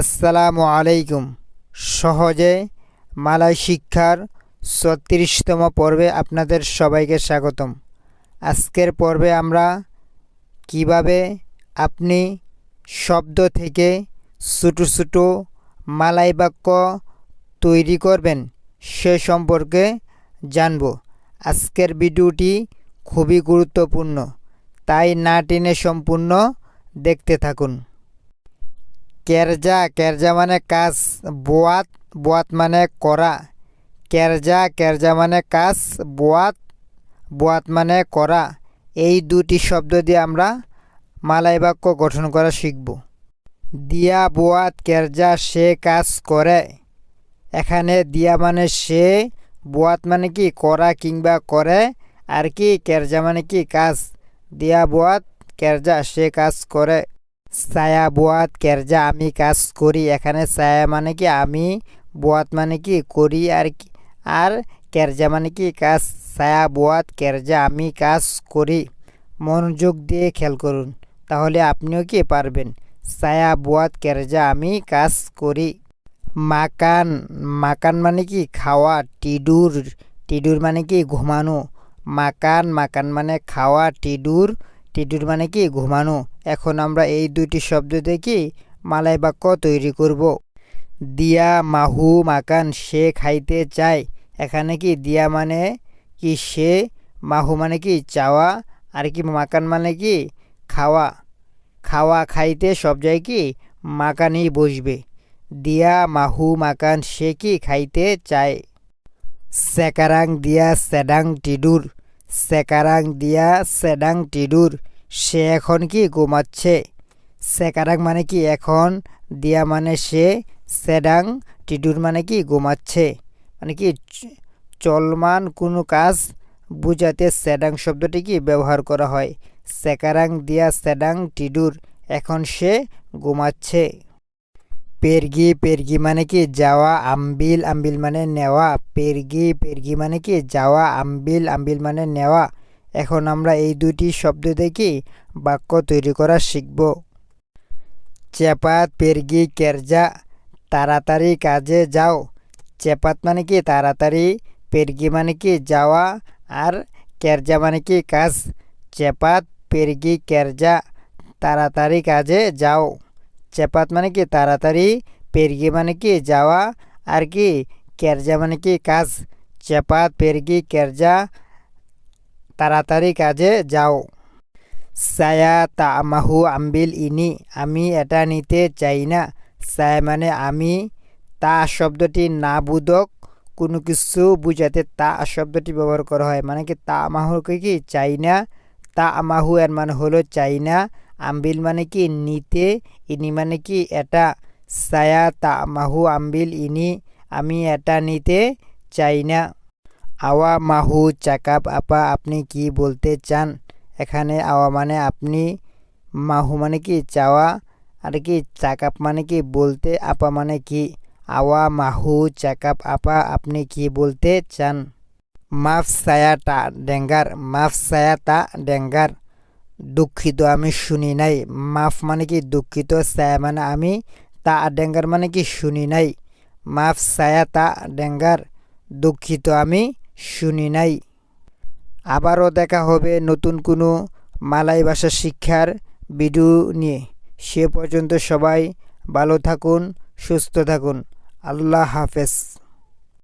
আসসালামু আলাইকুম। সহজে মালয় শিক্ষার ছত্রিশতম পর্বে আপনাদের সবাইকে স্বাগতম। আজকের পর্বে আমরা কীভাবে আপনি শব্দ থেকে ছোটো ছোটো মালাই বাক্য তৈরি করবেন সে সম্পর্কে জানব। আজকের ভিডিওটি খুবই গুরুত্বপূর্ণ, তাই না টেনে সম্পূর্ণ দেখতে থাকুন। কেরজা কেরজা মানে কাজ, বোয়াত বোয়াত মানে করা। কেরজা কেরজা মানে কাজ, বোয়াত বোয়াত মানে করা। এই দুটি শব্দ দিয়ে আমরা মালাই বাক্য গঠন করা শিখব। দিয়া, বোয়াত, কেরজা, সে কাজ করে। এখানে দিয়া মানে সে, বোয়াত মানে কি? করা কিংবা করে। আর কি? কেরজা মানে কি? কাজ। দিয়া, বোয়াত, কেরজা, সে কাজ করে। ছায়া বোয়াত কেরজা, আমি কাজ করি। এখানে ছায়া মানে কি? আমি বোয়াত মানে কি? করি আর কি। আর কেরজা মানে কি? কাজ ছায়া বোয়াত কেরজা, আমি কাজ করি। মনোযোগ দিয়ে খেয়াল করুন। তাহলে আপনিও কি পারবেন? ছায়া বোয়াত কেরজা, আমি কাজ করি। মাকান মাকান মানে কি? খাওয়া, টিডুর টিডুর মানে কি? ঘুমানো। মাকান মাকান মানে খাওয়া, টিডুর টিডুর মানে কি ঘুমানো? এখন আমরা এই দুটি শব্দ দেখি মালাই বাক্য তৈরি করব। দিয়া, মাহু, মাকান, সে খাইতে চায়। এখানে কি দিয়া মানে কি সে, মাহু মানে কি চাওয়া, আর কি মাকান মানে কি খাওয়া? খাওয়া খাইতে সব জায়গায় কি মাকানই বসবে। দিয়া, মাহু, মাকান, সে কি খাইতে চায়? সেকারাং দিয়া সেডাং টিডুর। সেকারাং দিয়া সেডাং টিডুর, সে এখন কি ঘুমাচ্ছে? সেকারাং মানে কি এখন? দিয়া মানে সে সেডাং টিডুর মানে কি ঘুমাচ্ছে? মানে কি চলমান কোনো কাজ বুঝাতে সেডাং শব্দটি কি ব্যবহার করা হয়? সেকারাং দিয়া সেডাং টিডুর, এখন সে ঘুমাচ্ছে। পেরগি পেরগি মানে কি? যাওয়া, আম্বিল আম্বিল মানে নেওয়া। পেরগি পেরগি মানে কি? যাওয়া, আম্বিল আম্বিল মানে নেওয়া। এখন আমরা এই দুটি শব্দ দেখি, বাক্য তৈরি করা শিখব। চেপাত, পেরগি, কেরজা, তাড়াতাড়ি কাজে যাও। চেপাত মানে কি? তাড়াতাড়ি। পেরগি মানে কি? যাওয়া। আর কেরজা মানে কি? কাজ। চেপাত, পেরগি, কেরজা, তাড়াতাড়ি কাজে যাও। চেপাত মানে কি তাড়াতাড়ি পেরগি মানে কি যাওয়া আর কি কেরজা মানে কি কাজ চেপাত পেরগি কেরজা তাড়াতাড়ি কাজে যাও সায়া তা মাহু আম্বিল ইনি আমি এটা নিতে চাই না সায়া মানে আমি তা শব্দটি না বুধক কোনো কিছু বুঝাতে তা শব্দটি ব্যবহার করা হয় মানে কি তা মাহুকে কি চাই না তা মাহু এর মানে হলো চাই না আম্বিল মানে কি? নিতে। ইনি মানে কি? এটা সায়া তা মাহু আম্বিল। ইনি, আমি এটা নিতে চাই না। আওয়া মাহু চাকাপ আপা, আপনি কি বলতে চান? এখানে আওয়া মানে আপনি, মাহু মানে কি? চাওয়া। আর কি? চাকাপ মানে কি? বলতে আপা মানে কি? আওয়া মাহু চাকাপ আপা, আপনি কি বলতে চান? মাফ সায়াটা ডেঙ্গার, মাফ সায়াটা ডেঙ্গার। দুঃখিত, আমি শুনি নাই। মাফ মানে কি দুঃখিত সায়া মানে আমি, তা ডেঙ্গার মানে কি শুনি নাই। মাফ সায়া তা ডেঙ্গার দুঃখিত, আমি শুনি নাই। আবারও দেখা হবে নতুন কোনো মালাই ভাষা শিক্ষার ভিডিও নিয়ে। সে পর্যন্ত সবাই ভালো থাকুন, সুস্থ থাকুন। আল্লাহ হাফেজ।